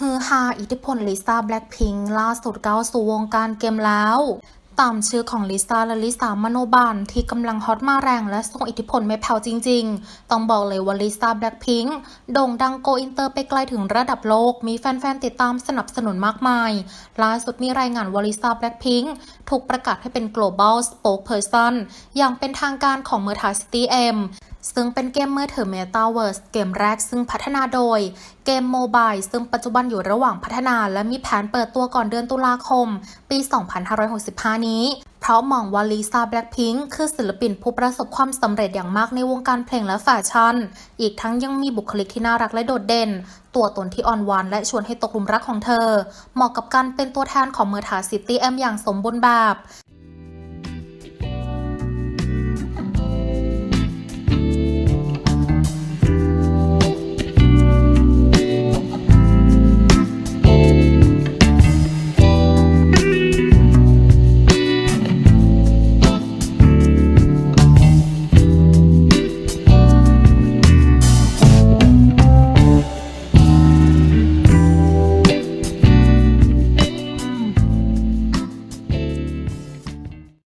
ฮือฮาอิทธิพลลิซ่าแบล็คพิงค์ล่าสุดก้าวสู่วงการเกมแล้วตามชื่อของลิซ่าและลิซ่ามโนบันที่กำลังฮอตมาแรงและส่งอิทธิพลไม่แผ่วจริงๆ ต้องบอกเลยว่าลิซ่าแบล็คพิงค์โด่งดังโกอินเตอร์ไปไกลถึงระดับโลก มีแฟนๆ ติดตามสนับสนุนมากมาย ล่าสุดมีรายงานว่าลิซ่าแบล็คพิงค์ถูกประกาศให้เป็น global spokesperson อย่างเป็นทางการของเมอร์ทาซิตี้เอ็ม ซึ่งเป็นเกมมือถือ Metaverse เกมแรกซึ่งพัฒนาโดยเกมโมบายซึ่งปัจจุบันอยู่ระหว่างพัฒนา และมีแผนเปิดตัวก่อนเดือนตุลาคม ปี 2565 นี้ เพราะมองว่าลิซ่าแบล็คพิงค์คือศิลปินผู้ประสบความสำเร็จอย่างมากในวงการเพลงและแฟชั่น อีกทั้งยังมีบุคลิกที่น่ารักและโดดเด่น ตัวตนที่อ่อนหวานและชวนให้ตกหลุมรักของเธอ เหมาะกับการเป็นตัวแทนของเมอร์ทาซิตี้เอ็มอย่างสมบูรณ์แบบ